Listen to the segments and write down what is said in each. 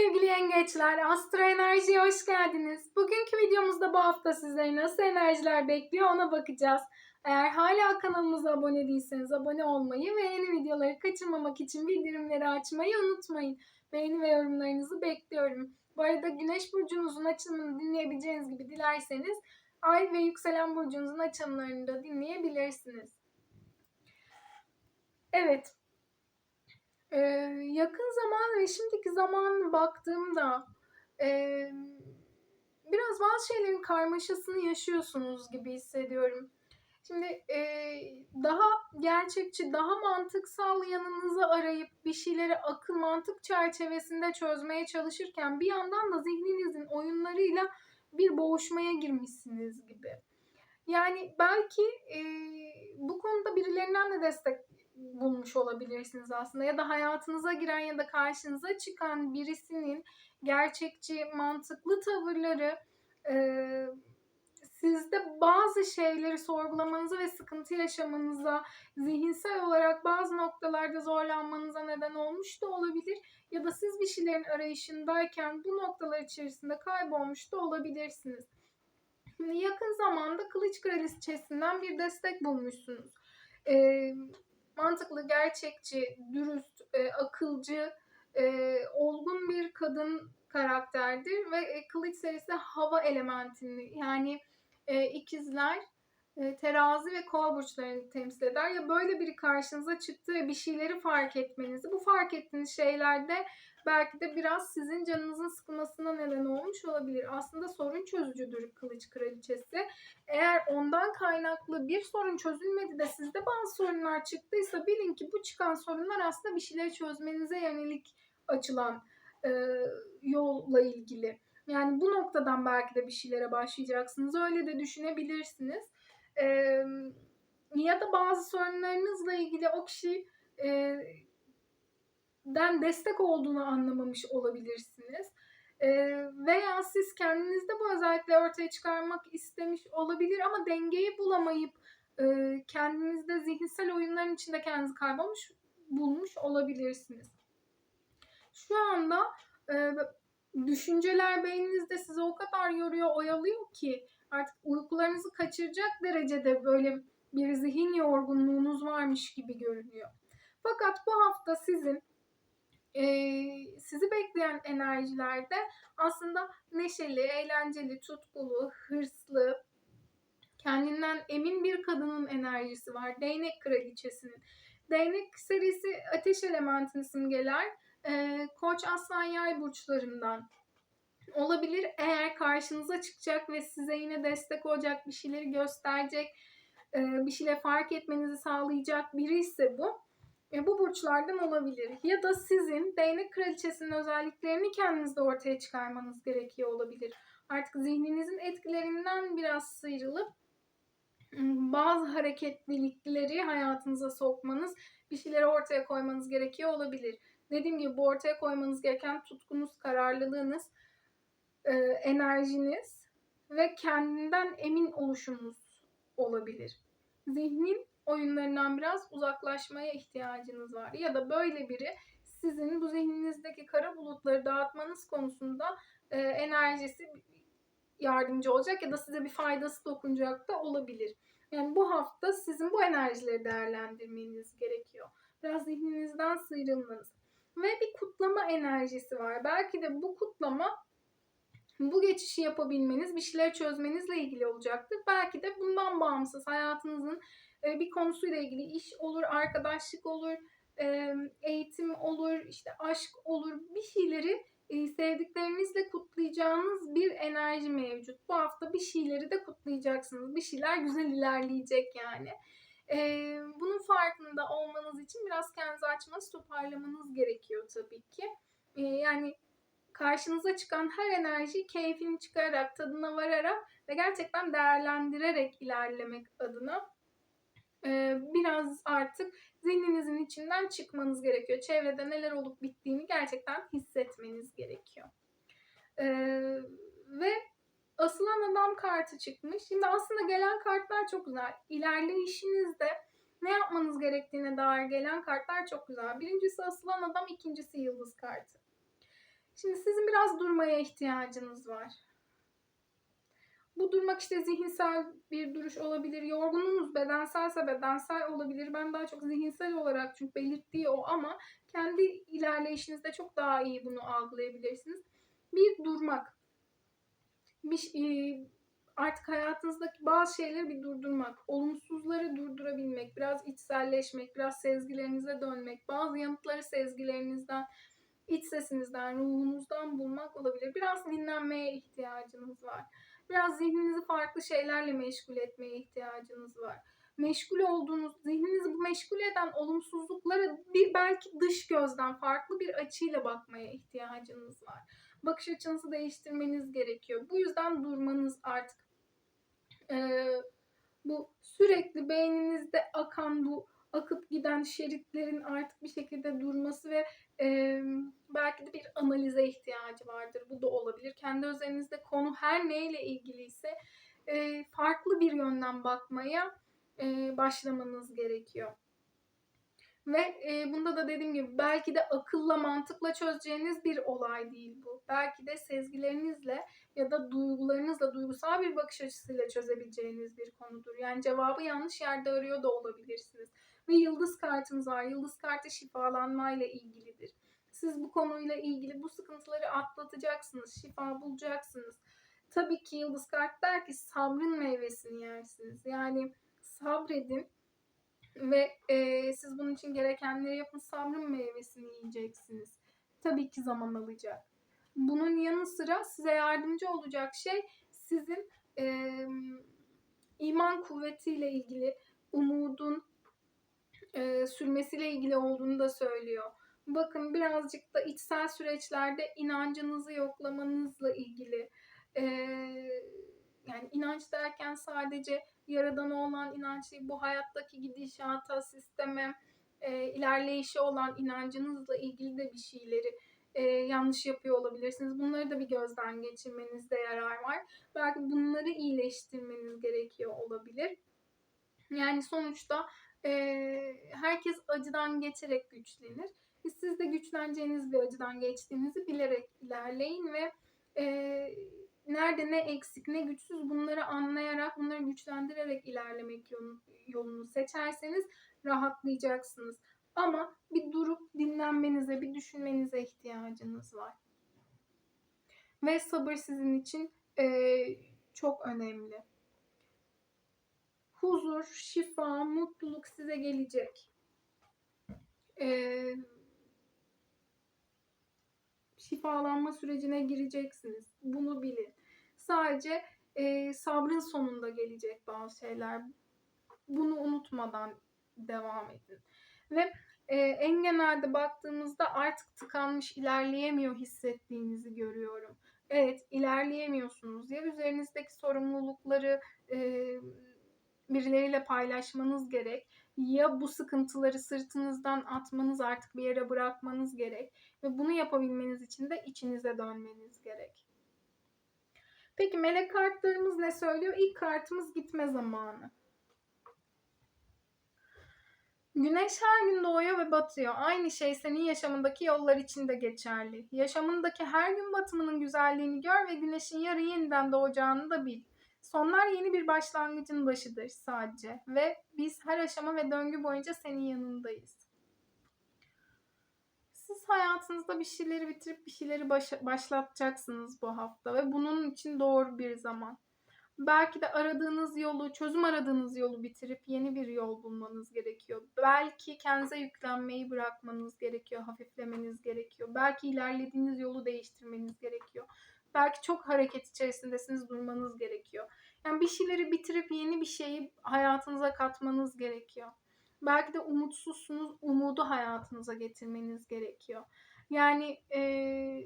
sevgili yengeçler, Astro Enerji'ye hoş geldiniz. Bugünkü videomuzda bu hafta sizleri nasıl enerjiler bekliyor ona bakacağız. Eğer hala kanalımıza abone değilseniz abone olmayı ve yeni videoları kaçırmamak için bildirimleri açmayı unutmayın. Beğeni ve yorumlarınızı bekliyorum. Bu arada Güneş burcunuzun açılımını dinleyebileceğiniz gibi dilerseniz Ay ve yükselen burcunuzun açılımlarını da dinleyebilirsiniz. Evet, ee, yakın zaman ve şimdiki zaman baktığımda e, biraz bazı şeylerin karmaşasını yaşıyorsunuz gibi hissediyorum. Şimdi e, daha gerçekçi, daha mantıksal yanınızı arayıp bir şeyleri akıl mantık çerçevesinde çözmeye çalışırken bir yandan da zihninizin oyunlarıyla bir boğuşmaya girmişsiniz gibi. Yani belki e, bu konuda birilerinden de destek bulmuş olabilirsiniz aslında ya da hayatınıza giren ya da karşınıza çıkan birisinin gerçekçi, mantıklı tavırları e, sizde bazı şeyleri sorgulamanıza ve sıkıntı yaşamanıza, zihinsel olarak bazı noktalarda zorlanmanıza neden olmuş da olabilir. Ya da siz bir şeylerin arayışındayken bu noktalar içerisinde kaybolmuş da olabilirsiniz. Yakın zamanda Kılıç Kraliçesinden bir destek bulmuşsunuz. Ee, mantıklı, gerçekçi, dürüst, e, akılcı, e, olgun bir kadın karakterdir ve e, Kılıç serisi hava elementini yani e, ikizler, e, terazi ve kova burçlarını temsil eder. Ya böyle biri karşınıza çıktı ve bir şeyleri fark etmenizi, bu fark ettiğiniz şeylerde belki de biraz sizin canınızın sıkılmasına neden olmuş olabilir. Aslında sorun çözücüdür kılıç kraliçesi. Eğer ondan kaynaklı bir sorun çözülmedi de sizde bazı sorunlar çıktıysa bilin ki bu çıkan sorunlar aslında bir şeyleri çözmenize yönelik açılan e, yolla ilgili. Yani bu noktadan belki de bir şeylere başlayacaksınız. Öyle de düşünebilirsiniz. E, ya da bazı sorunlarınızla ilgili o kişi e, den destek olduğunu anlamamış olabilirsiniz. E, veya siz kendinizde bu özellikle ortaya çıkarmak istemiş olabilir ama dengeyi bulamayıp e, kendinizde zihinsel oyunların içinde kendinizi kaybolmuş bulmuş olabilirsiniz. Şu anda e, düşünceler beyninizde sizi o kadar yoruyor, oyalıyor ki artık uykularınızı kaçıracak derecede böyle bir zihin yorgunluğunuz varmış gibi görünüyor. Fakat bu hafta sizin e, sizi bekleyen enerjilerde aslında neşeli, eğlenceli, tutkulu, hırslı, kendinden emin bir kadının enerjisi var. Değnek kraliçesinin. Değnek serisi ateş elementini simgeler. E, Koç, Aslan, Yay burçlarından olabilir. Eğer karşınıza çıkacak ve size yine destek olacak bir şeyleri gösterecek, bir şeyle fark etmenizi sağlayacak biri ise bu e, bu burçlardan olabilir. Ya da sizin değnek kraliçesinin özelliklerini kendinizde ortaya çıkarmanız gerekiyor olabilir. Artık zihninizin etkilerinden biraz sıyrılıp bazı hareketlilikleri hayatınıza sokmanız, bir şeyleri ortaya koymanız gerekiyor olabilir. Dediğim gibi bu ortaya koymanız gereken tutkunuz, kararlılığınız, e, enerjiniz ve kendinden emin oluşunuz olabilir. Zihnin oyunlarından biraz uzaklaşmaya ihtiyacınız var. Ya da böyle biri sizin bu zihninizdeki kara bulutları dağıtmanız konusunda e, enerjisi yardımcı olacak ya da size bir faydası dokunacak da olabilir. Yani bu hafta sizin bu enerjileri değerlendirmeniz gerekiyor. Biraz zihninizden sıyrılmanız. Ve bir kutlama enerjisi var. Belki de bu kutlama bu geçişi yapabilmeniz, bir şeyler çözmenizle ilgili olacaktır. Belki de bundan bağımsız hayatınızın e, bir konusuyla ilgili iş olur, arkadaşlık olur, e, eğitim olur, işte aşk olur bir şeyleri e, sevdiklerinizle kutlayacağınız bir enerji mevcut. Bu hafta bir şeyleri de kutlayacaksınız. Bir şeyler güzel ilerleyecek yani. Bunun farkında olmanız için biraz kendinizi açmanız, toparlamanız gerekiyor tabii ki. Yani karşınıza çıkan her enerji keyfini çıkararak, tadına vararak ve gerçekten değerlendirerek ilerlemek adına biraz artık zihninizin içinden çıkmanız gerekiyor. Çevrede neler olup bittiğini gerçekten hissetmeniz gerekiyor. Ve asılan adam kartı çıkmış. Şimdi aslında gelen kartlar çok güzel. İlerleyişinizde ne yapmanız gerektiğine dair gelen kartlar çok güzel. Birincisi asılan adam, ikincisi yıldız kartı. Şimdi sizin biraz durmaya ihtiyacınız var. Bu durmak işte zihinsel bir duruş olabilir. Yorgununuz bedenselse bedensel olabilir. Ben daha çok zihinsel olarak çünkü belirttiği o ama kendi ilerleyişinizde çok daha iyi bunu algılayabilirsiniz. Bir durmak. Bir, e, artık hayatınızdaki bazı şeyleri bir durdurmak, olumsuzları durdurabilmek, biraz içselleşmek, biraz sezgilerinize dönmek, bazı yanıtları sezgilerinizden, iç sesinizden, ruhunuzdan bulmak olabilir. Biraz dinlenmeye ihtiyacınız var. Biraz zihninizi farklı şeylerle meşgul etmeye ihtiyacınız var. Meşgul olduğunuz, zihninizi meşgul eden olumsuzluklara bir belki dış gözden farklı bir açıyla bakmaya ihtiyacınız var. Bakış açınızı değiştirmeniz gerekiyor. Bu yüzden durmanız artık e, bu sürekli beyninizde akan bu akıp giden şeritlerin artık bir şekilde durması ve belki de bir analize ihtiyacı vardır. Bu da olabilir. Kendi özelinizde konu her neyle ilgiliyse e, farklı bir yönden bakmaya e, başlamanız gerekiyor. Ve e, bunda da dediğim gibi belki de akılla mantıkla çözeceğiniz bir olay değil bu. Belki de sezgilerinizle ya da duygularınızla duygusal bir bakış açısıyla çözebileceğiniz bir konudur. Yani cevabı yanlış yerde arıyor da olabilirsiniz. Ve yıldız kartımız var. Yıldız kartı şifalanmayla ilgilidir. Siz bu konuyla ilgili bu sıkıntıları atlatacaksınız, şifa bulacaksınız. Tabii ki yıldız kart der ki sabrın meyvesini yersiniz. Yani sabredin ve e, siz bunun için gerekenleri yapın sabrın meyvesini yiyeceksiniz. Tabii ki zaman alacak. Bunun yanı sıra size yardımcı olacak şey sizin e, iman kuvvetiyle ilgili umudun e, sürmesiyle ilgili olduğunu da söylüyor. Bakın birazcık da içsel süreçlerde inancınızı yoklamanızla ilgili. E, yani inanç derken sadece yaradan olan inanç değil, bu hayattaki gidişata, sisteme, e, ilerleyişe olan inancınızla ilgili de bir şeyleri e, yanlış yapıyor olabilirsiniz. Bunları da bir gözden geçirmenizde yarar var. Belki bunları iyileştirmeniz gerekiyor olabilir. Yani sonuçta e, herkes acıdan geçerek güçlenir. Siz de güçleneceğiniz bir acıdan geçtiğinizi bilerek ilerleyin ve e, nerede ne eksik ne güçsüz bunları anlayarak bunları güçlendirerek ilerlemek yolunu, yolunu seçerseniz rahatlayacaksınız. Ama bir durup dinlenmenize, bir düşünmenize ihtiyacınız var. Ve sabır sizin için e, çok önemli. Huzur, şifa, mutluluk size gelecek. E, şifalanma sürecine gireceksiniz. Bunu bilin. Sadece e, sabrın sonunda gelecek bazı şeyler. Bunu unutmadan devam edin. Ve e, en genelde baktığımızda artık tıkanmış, ilerleyemiyor hissettiğinizi görüyorum. Evet, ilerleyemiyorsunuz. Ya üzerinizdeki sorumlulukları e, birileriyle paylaşmanız gerek. Ya bu sıkıntıları sırtınızdan atmanız artık bir yere bırakmanız gerek. Ve bunu yapabilmeniz için de içinize dönmeniz gerek. Peki melek kartlarımız ne söylüyor? İlk kartımız gitme zamanı. Güneş her gün doğuyor ve batıyor. Aynı şey senin yaşamındaki yollar için de geçerli. Yaşamındaki her gün batımının güzelliğini gör ve güneşin yarın yeniden doğacağını da bil. Sonlar yeni bir başlangıcın başıdır sadece ve biz her aşama ve döngü boyunca senin yanındayız. Siz hayatınızda bir şeyleri bitirip bir şeyleri baş, başlatacaksınız bu hafta ve bunun için doğru bir zaman. Belki de aradığınız yolu, çözüm aradığınız yolu bitirip yeni bir yol bulmanız gerekiyor. Belki kendinize yüklenmeyi bırakmanız gerekiyor, hafiflemeniz gerekiyor. Belki ilerlediğiniz yolu değiştirmeniz gerekiyor. Belki çok hareket içerisindesiniz, durmanız gerekiyor. Yani bir şeyleri bitirip yeni bir şeyi hayatınıza katmanız gerekiyor. Belki de umutsuzsunuz, umudu hayatınıza getirmeniz gerekiyor. Yani ee,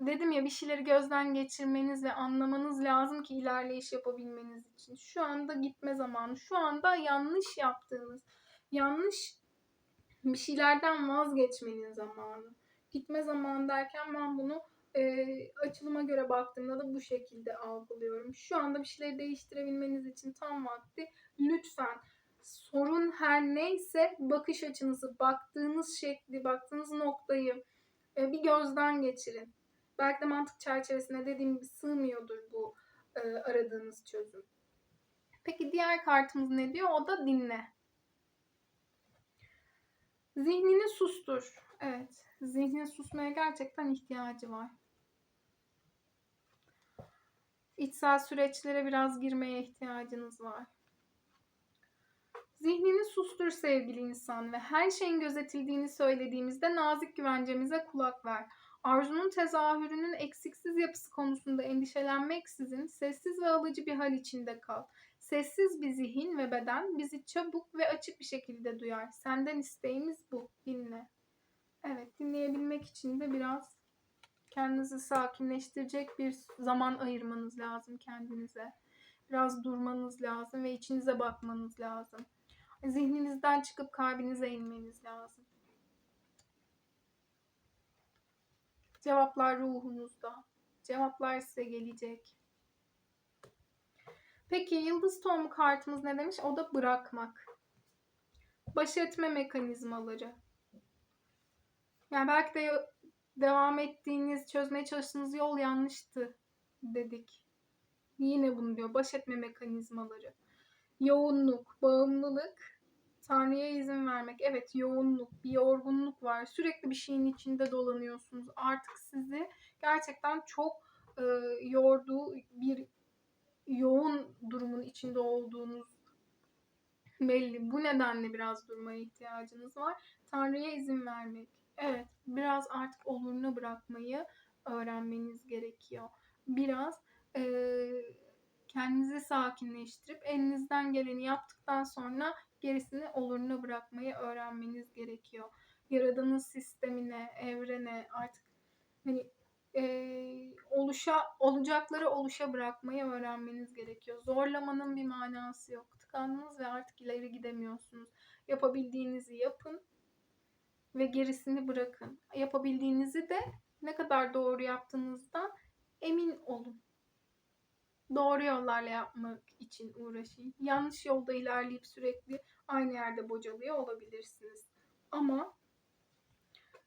dedim ya bir şeyleri gözden geçirmeniz ve anlamanız lazım ki ilerleyiş yapabilmeniz için. Şu anda gitme zamanı. Şu anda yanlış yaptığınız, yanlış bir şeylerden vazgeçmenin zamanı. Gitme zamanı derken ben bunu e, açılıma göre baktığımda da bu şekilde algılıyorum. Şu anda bir şeyleri değiştirebilmeniz için tam vakti. Lütfen sorun her neyse bakış açınızı, baktığınız şekli, baktığınız noktayı e, bir gözden geçirin belki de mantık çerçevesine dediğim gibi sığmıyordur bu e, aradığınız çözüm. Peki diğer kartımız ne diyor? O da dinle. Zihnini sustur. Evet. Zihnin susmaya gerçekten ihtiyacı var. İçsel süreçlere biraz girmeye ihtiyacınız var. Zihnini sustur sevgili insan ve her şeyin gözetildiğini söylediğimizde nazik güvencemize kulak ver. Arzunun tezahürünün eksiksiz yapısı konusunda endişelenmeksizin sessiz ve alıcı bir hal içinde kal. Sessiz bir zihin ve beden bizi çabuk ve açık bir şekilde duyar. Senden isteğimiz bu. Dinle. Evet, dinleyebilmek için de biraz kendinizi sakinleştirecek bir zaman ayırmanız lazım kendinize. Biraz durmanız lazım ve içinize bakmanız lazım. Zihninizden çıkıp kalbinize inmeniz lazım. Cevaplar ruhunuzda. Cevaplar size gelecek. Peki yıldız tohumu kartımız ne demiş? O da bırakmak. Baş etme mekanizmaları. Yani belki de devam ettiğiniz, çözmeye çalıştığınız yol yanlıştı dedik. Yine bunu diyor. Baş etme mekanizmaları. Yoğunluk, bağımlılık, Tanrı'ya izin vermek. Evet yoğunluk, bir yorgunluk var. Sürekli bir şeyin içinde dolanıyorsunuz. Artık sizi gerçekten çok e, yorduğu bir yoğun durumun içinde olduğunuz belli. Bu nedenle biraz durmaya ihtiyacınız var. Tanrı'ya izin vermek. Evet, biraz artık oluruna bırakmayı öğrenmeniz gerekiyor. Biraz e, kendinizi sakinleştirip elinizden geleni yaptıktan sonra gerisini oluruna bırakmayı öğrenmeniz gerekiyor. Yaradığınız sistemine, evrene artık hani e, oluşa olacakları oluşa bırakmayı öğrenmeniz gerekiyor. Zorlamanın bir manası yok. Tıkandınız ve artık ileri gidemiyorsunuz. Yapabildiğinizi yapın ve gerisini bırakın. Yapabildiğinizi de ne kadar doğru yaptığınızdan emin olun. Doğru yollarla yapmak için uğraşın. Yanlış yolda ilerleyip sürekli aynı yerde bocalıyor olabilirsiniz. Ama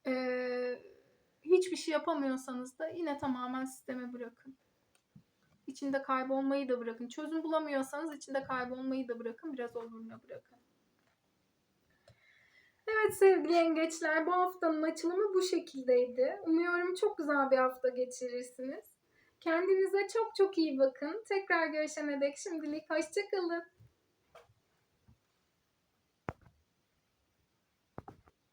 eee hiçbir şey yapamıyorsanız da yine tamamen sisteme bırakın. İçinde kaybolmayı da bırakın. Çözüm bulamıyorsanız içinde kaybolmayı da bırakın. Biraz oluruna bırakın. Evet sevgili yengeçler bu haftanın açılımı bu şekildeydi. Umuyorum çok güzel bir hafta geçirirsiniz. Kendinize çok çok iyi bakın. Tekrar görüşene dek şimdilik hoşçakalın.